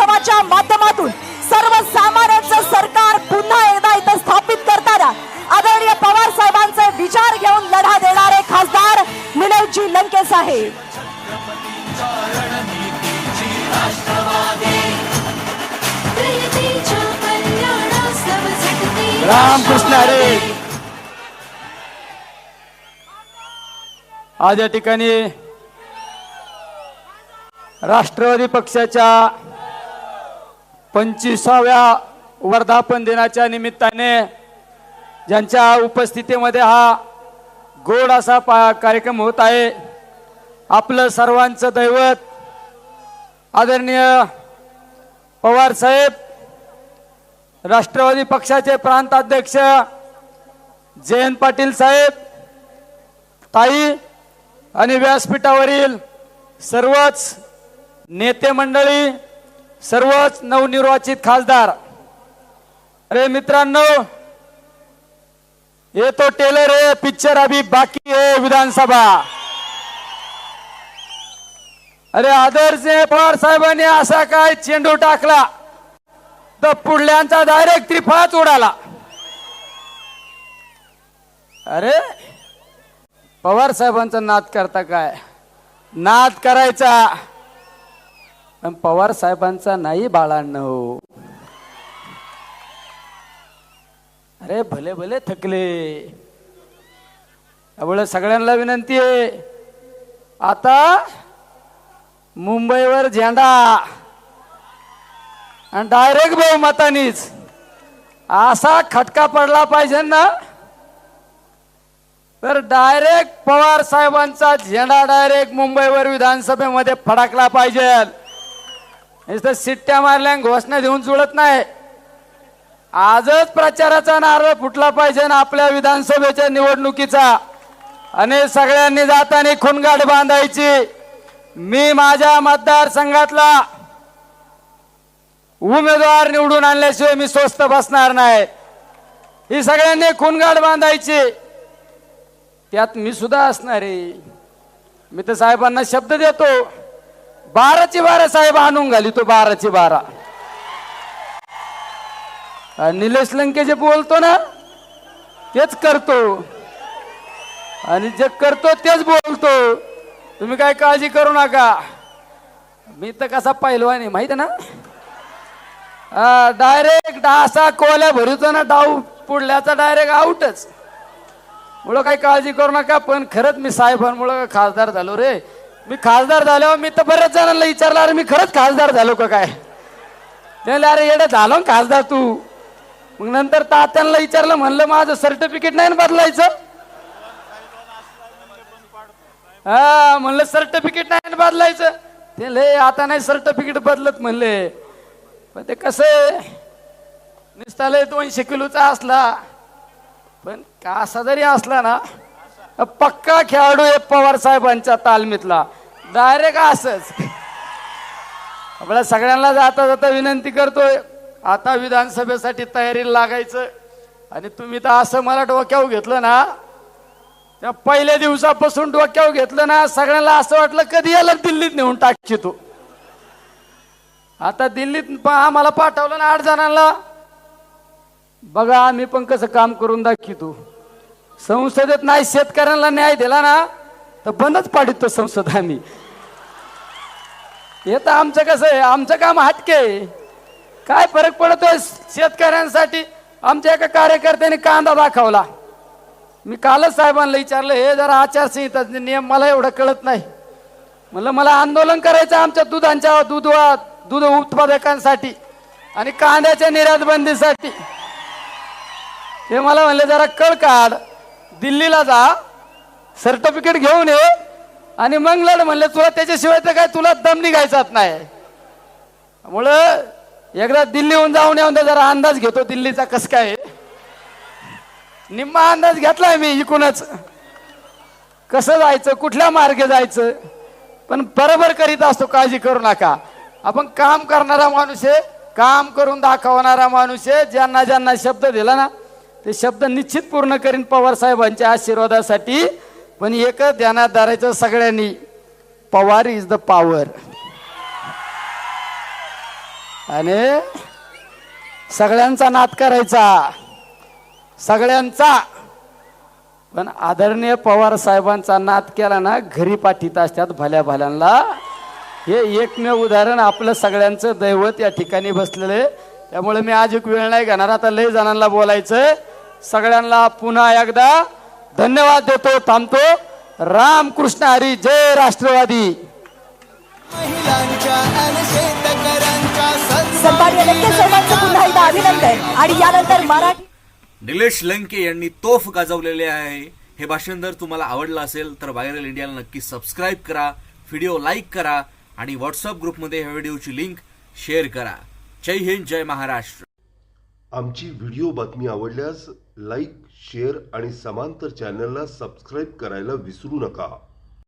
महोत्सवाच्या माध्यमातून सर्वसामान्यांचं सरकार पुन्हा एकदा इथं स्थापित करताना आदरणीय पवार साहेबांचे विचार घेऊन लढा देणारे खासदार मिनवजी लंके साहेब. रामकृष्ण आज या ठिकाणी राष्ट्रवादी पक्षाच्या पंचवीसाव्या वर्धापन दिनाच्या निमित्ताने ज्यांच्या उपस्थितीमध्ये हा गोड असा पा कार्यक्रम होत आहे आपलं सर्वांचं दैवत आदरणीय पवार साहेब राष्ट्रवादी पक्षाचे प्रांताध्यक्ष जयंत पाटील साहेब ताई आणि व्यासपीठावरील सर्वच नेते मंडळी सर्वच नवनिर्वाचित खासदार. अरे मित्रांनो ये तो टेलर है पिक्चर अभी बाकी है विधानसभा. अरे आदर्श पवार साहेबांनी असा काय चेंडू टाकला तर पुढल्यांचा डायरेक्ट त्रिफळाच उडाला. अरे पवार साहेबांचा नाद करता काय? नाद करायचा. पण पवार साहेबांचा नाही बाळांनो. अरे भले भले थकले. त्यामुळे सगळ्यांना विनंती आहे. आता मुंबईवर झेंडा. आणि डायरेक्ट बहुमतानीच. असा खटका पडला पाहिजे ना. तर डायरेक्ट पवार साहेबांचा झेंडा डायरेक्ट मुंबईवर विधानसभेमध्ये फडकला पाहिजे. नुसतं सिट्ट्या मारल्या घोषणा देऊन जुळत नाही. आजच प्रचाराचा नारळ फुटला पाहिजे ना आपल्या विधानसभेच्या निवडणुकीचा. आणि सगळ्यांनी जाताना खुनगाठ बांधायची. मी माझ्या मतदारसंघातला उमेदवार निवडून आणल्याशिवाय मी स्वस्त बसणार नाही. ही सगळ्यांनी खुनगाड बांधायची. त्यात मी सुद्धा असणार. आहे मी तर साहेबांना शब्द देतो. बाराची बारा साहेब आणून घाली तो बाराची बारा. निलेश लंके जे बोलतो ना तेच करतो. आणि जे करतो तेच बोलतो. तुम्ही काय काळजी करू नका. मी तर कसा पहिलवान आहे माहीत ना? डायरेक्ट असा कोल्या भरूचा ना डाव पुढल्याचा डायरेक्ट आउटच मुळे काही काळजी करू नका पण खरंच मी साहेबांमुळं खासदार झालो रे. मी खासदार झाल्यावर मी तर बऱ्याच जणांना विचारलं अरे मी खरंच खासदार झालो का काय? त्याला अरे येडं झालो ना खासदार तू. मग नंतर तात्यांना विचारलं म्हणलं माझं सर्टिफिकेट नाही ना बदलायचं? हा म्हणलं सर्टिफिकेट नाही ना बदलायचं. ते लय आता नाही सर्टिफिकेट बदलत म्हणले. पण ते कसं आहे? नुसता लय दोनशे किलोचा असला पण कासा जरी असला ना पक्का खेळाडू आहे पवार साहेबांच्या तालमीतला. डायरेक्ट असंच. आपल्या सगळ्यांना जाता जाता विनंती करतोय. आता विधानसभेसाठी तयारीला लागायचं. आणि तुम्ही तर असं मला डोक्यावर घेतलं ना त्या पहिल्या दिवसापासून डोक्यावर घेतलं ना सगळ्यांना असं वाटलं कधी याला दिल्लीत नेऊन टाकची तू? आता दिल्लीत आम्हाला पाठवलं ना आठ जणांना. बघा आम्ही पण कसं काम करून दाखवतो संसदेत नाही शेतकऱ्यांना न्याय दिला ना तर बंदच पाडितो संसद आम्ही. हे तर आमचं कसं आहे आमचं काम हटके आहे. काय फरक पडतोय शेतकऱ्यांसाठी आमच्या एका कार्यकर्त्याने कांदा दाखवला. मी कालच साहेबांना विचारलं हे जरा आचारसंहिता नियम मला एवढं कळत नाही. म्हणलं मला आंदोलन करायचं आमच्या दुधांच्या दूध दूध उत्पादकांसाठी आणि कांद्याच्या निर्यात बंदीसाठी हे मला म्हणले जरा कळ काढ. दिल्लीला जा सर्टिफिकेट घेऊन ये आणि मग लढ म्हणलं तुला त्याच्याशिवाय तर काय तुला दम निघायचाच नाही. त्यामुळं एकदा दिल्लीहून जाऊन येऊन जरा अंदाज घेतो दिल्लीचा कस काय निम्मा अंदाज घेतलाय मी इकूनच. कसं जायचं कुठल्या मार्गे जायचं पण बरोबर करीत असतो काळजी करू नका. आपण काम करणारा माणूस आहे काम करून दाखवणारा माणूस आहे ज्यांना ज्यांना शब्द दिला ना ते शब्द निश्चित पूर्ण करीन पवार साहेबांच्या आशीर्वादासाठी. पण एक ध्यानात धरायचं सगळ्यांनी पवार इज द पॉवर आणि सगळ्यांचा नाद करायचा. सगळ्यांचा. पण आदरणीय पवार साहेबांचा नाद केला ना घरी पाठीत असतात भल्या भल्यांना. हे एकमेव उदाहरण आपलं सगळ्यांचं दैवत या ठिकाणी बसलेलं आहे. त्यामुळे मी आज एक वेळ नाही घेणार. आता लय जणांना बोलायचं सगळ्यांना पुन्हा एकदा धन्यवाद देतो थांबतो. रामकृष्ण हरी जय राष्ट्रवादी. महिलांच्या आणि शेतकऱ्यांच्या सन्मान्य लंके साहेबांचं पुन्हा एकदा अभिनंदन. आणि यानंतर मराठी निलेश लंके यांनी तोफ गाजवलेले आहे. हे भाषण जर तुम्हाला आवडलं असेल तर व्हायरल इंडियाला नक्की सबस्क्राईब करा व्हिडिओ लाईक करा आणि व्हॉट्सअप ग्रुपमध्ये ह्या व्हिडिओची लिंक शेअर करा. जय हिंद जय महाराष्ट्र. आमची व्हिडिओ बातमी आवडल्यास लाईक शेअर आणि समांतर चॅनलला सबस्क्राईब करायला विसरू नका.